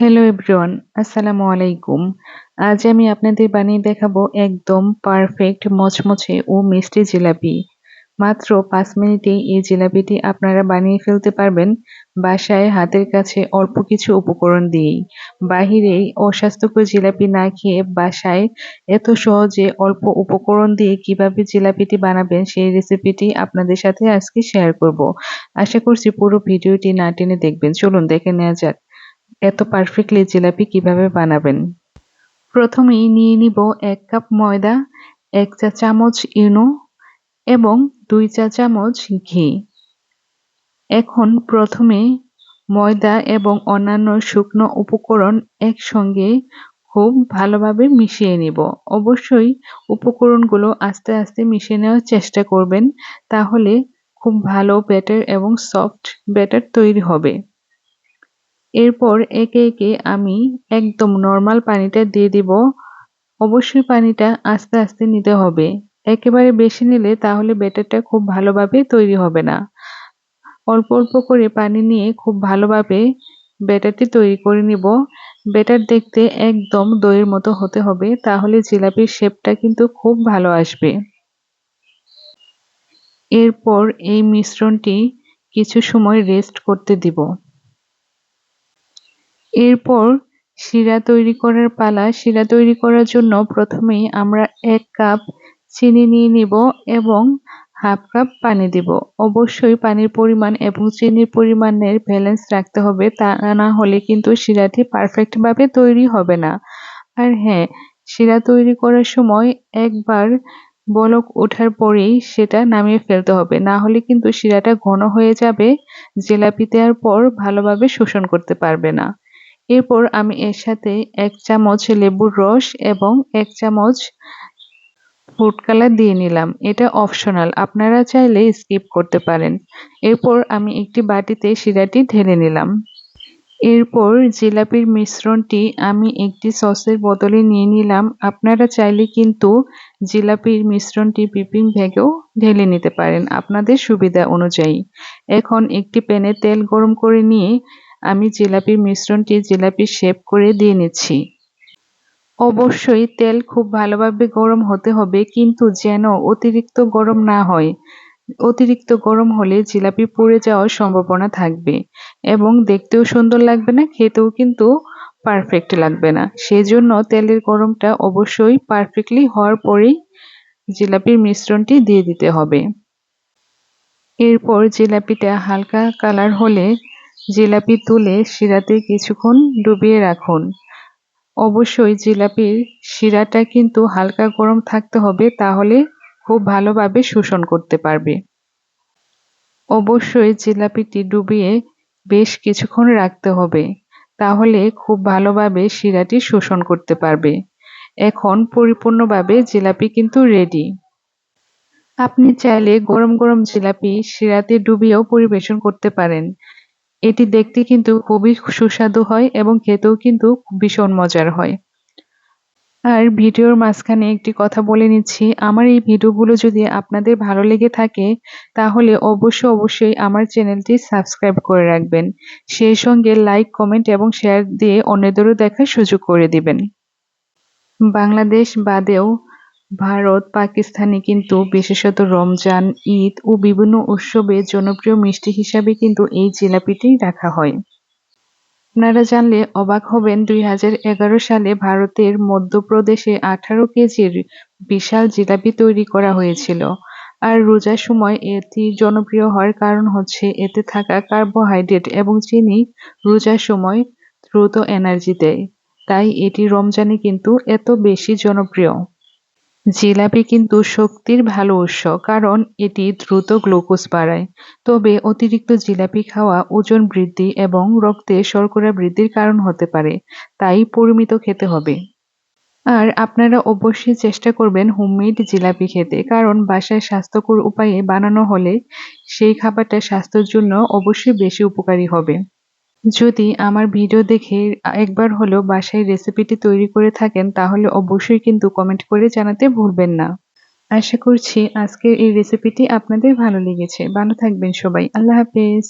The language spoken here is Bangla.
হ্যালো এভরিওয়ান আসসালামু আলাইকুম আজ আমি আপনাদের বানিয়ে দেখাবো একদম পারফেক্ট মচমচে ও মিষ্টি জিলাপি। মাত্র পাঁচ মিনিটে এই জিলাপিটি আপনারা বানিয়ে ফেলতে পারবেন বাসায় হাতের কাছে অল্প কিছু উপকরণ দিয়েই। বাহিরেই অস্বাস্থ্যকর জিলাপি না খেয়ে বাসায় এত সহজে অল্প উপকরণ দিয়ে কীভাবে জিলাপিটি বানাবেন সেই রেসিপিটি আপনাদের সাথে আজকে শেয়ার করব। আশা করছি পুরো ভিডিওটি না টেনে দেখবেন। চলুন দেখে নেওয়া যাক। এত পারফেক্টলি জিলাপি কীভাবে বানাবেন? প্রথমেই নিয়ে নিব এক কাপ ময়দা, এক চা চামচ ইনো এবং দুই চা চামচ ঘি। এখন প্রথমে ময়দা এবং অন্যান্য শুকনো উপকরণ একসঙ্গে খুব ভালোভাবে মিশিয়ে নিব। অবশ্যই উপকরণগুলো আস্তে আস্তে মিশিয়ে নেওয়ার চেষ্টা করবেন, তাহলে খুব ভালো ব্যাটার এবং সফট ব্যাটার তৈরি হবে। এরপর একে একে আমি একদম নর্মাল পানিটা দিয়ে দিব। অবশ্যই পানিটা আস্তে আস্তে নিতে হবে। একেবারে বেশি নিলে তাহলে ব্যাটারটা খুব ভালোভাবে তৈরি হবে না। অল্প অল্প করে পানি নিয়ে খুব ভালোভাবে ব্যাটারটি তৈরি করে নিব। ব্যাটার দেখতে একদম দইয়ের মতো হতে হবে, তাহলে জিলাপির শেপটা কিন্তু খুব ভালো আসবে। এরপর এই মিশ্রণটি কিছু সময় রেস্ট করতে দিব। এরপর শিরা তৈরি করার পালা। শিরা তৈরি করার জন্য প্রথমেই আমরা এক কাপ চিনি নিয়ে নিব এবং হাফ কাপ পানি দিব। অবশ্যই পানির পরিমাণ এবং চিনির পরিমাণের ব্যালেন্স রাখতে হবে। তা না হলে কিন্তু শিরাটি পারফেক্টভাবে তৈরি হবে না। আর হ্যাঁ শিরা তৈরি করার সময় একবার বলক ওঠার পরেই সেটা নামিয়ে ফেলতে হবে। না হলে কিন্তু শিরাটা ঘন হয়ে যাবে জিলাপি দেওয়ার পর ভালোভাবে শোষণ করতে পারবে না। এরপর আমি এর সাথে এক চামচ লেবুর রস এবং এক চামচ ফুড কালার দিয়ে নিলাম। এটা অপশনাল আপনারা চাইলে স্কিপ করতে পারেন। এরপর আমি একটি বাটিতে শিরাটি ঢেলে নিলাম। এরপর জিলাপির মিশ্রণটি আমি একটি সসের বদলে নিয়ে নিলাম। আপনারা চাইলে কিন্তু জিলাপির মিশ্রণটি পিপিং ব্যাগেও ঢেলে নিতে পারেন। আপনাদের সুবিধা অনুযায়ী। এখন একটি প্যানে তেল গরম করে নিয়ে আমি জিলাপির মিশ্রণটি জিলাপির শেপ করে দিয়ে নিচ্ছি। অবশ্যই তেল খুব ভালোভাবে গরম হতে হবে, কিন্তু যেন অতিরিক্ত গরম না হয়। অতিরিক্ত গরম হলে জিলাপি পুড়ে যাওয়ার সম্ভাবনা থাকবে এবং দেখতেও সুন্দর লাগবে না, খেতেও কিন্তু পারফেক্ট লাগবে না। সেজন্য তেলের গরমটা অবশ্যই পারফেক্টলি হওয়ার পরেই জিলাপির মিশ্রণটি দিয়ে দিতে হবে। এরপর জিলাপিটা হালকা কালার হলে জিলাপি তুলে শিরাতে কিছুক্ষণ ডুবিয়ে রাখুন। অবশ্যই জিলাপির শিরাটা কিন্তু হালকা গরম থাকতে হবে, তাহলে খুব ভালোভাবে শোষণ করতে পারবে। অবশ্যই জিলাপিটি ডুবিয়ে বেশ কিছুক্ষণ রাখতে হবে, তাহলে খুব ভালোভাবে শিরাটি শোষণ করতে পারবে। এখন পরিপূর্ণভাবে জিলাপি কিন্তু রেডি। আপনি চাইলে গরম গরম জিলাপি শিরাতে ডুবিয়েও পরিবেশন করতে পারেন। এটি দেখতে কিন্তু খুবই সুস্বাদু হয় এবং খেতেও কিন্তু ভীষণ মজার হয়। আর ভিডিওর মাঝখানে একটি কথা বলে নিচ্ছি, আমার এই ভিডিওগুলো যদি আপনাদের ভালো লেগে থাকে, তাহলে অবশ্যই অবশ্যই আমার চ্যানেলটি সাবস্ক্রাইব করে রাখবেন। সেই সঙ্গে লাইক, কমেন্ট এবং শেয়ার দিয়ে অন্যদেরও দেখার সুযোগ করে দিবেন। বাংলাদেশ বাদেও ভারত, পাকিস্তানে কিন্তু বিশেষত রমজান, ঈদ ও বিভিন্ন উৎসবে জনপ্রিয় মিষ্টি হিসাবে কিন্তু এই জিলাপিটি রাখা হয়। আপনারা জানলে অবাক হবেন, দুই হাজার এগারো সালে ভারতের মধ্যপ্রদেশে আঠারো কেজির বিশাল জিলাপি তৈরি করা হয়েছিল। আর রোজার সময় এটি জনপ্রিয় হওয়ার কারণ হচ্ছে এতে থাকা কার্বোহাইড্রেট এবং চিনি রোজার সময় দ্রুত এনার্জি দেয়। তাই এটি রমজানে কিন্তু এত বেশি জনপ্রিয়। জিলাপি কিন্তু শক্তির ভালো উৎস, কারণ এটি দ্রুত গ্লুকোজ বাড়ায়। তবে অতিরিক্ত জিলাপি খাওয়া ওজন বৃদ্ধি এবং রক্তে শর্করা বৃদ্ধির কারণ হতে পারে, তাই পরিমিত খেতে হবে। আর আপনারা অবশ্যই চেষ্টা করবেন হোমমেড জিলাপি খেতে, কারণ বাসায় স্বাস্থ্যকর উপায়ে বানানো হলে সেই খাবারটা স্বাস্থ্যের জন্য অবশ্যই বেশি উপকারী হবে। যদি আমার ভিডিও দেখে একবার হলেও বাসায় রেসিপিটি তৈরি করে থাকেন, তাহলে অবশ্যই কিন্তু কমেন্ট করে জানাতে ভুলবেন না। আশা করছি আজকের এই রেসিপিটি আপনাদের ভালো লেগেছে। ভালো থাকবেন সবাই। আল্লাহ হাফেজ।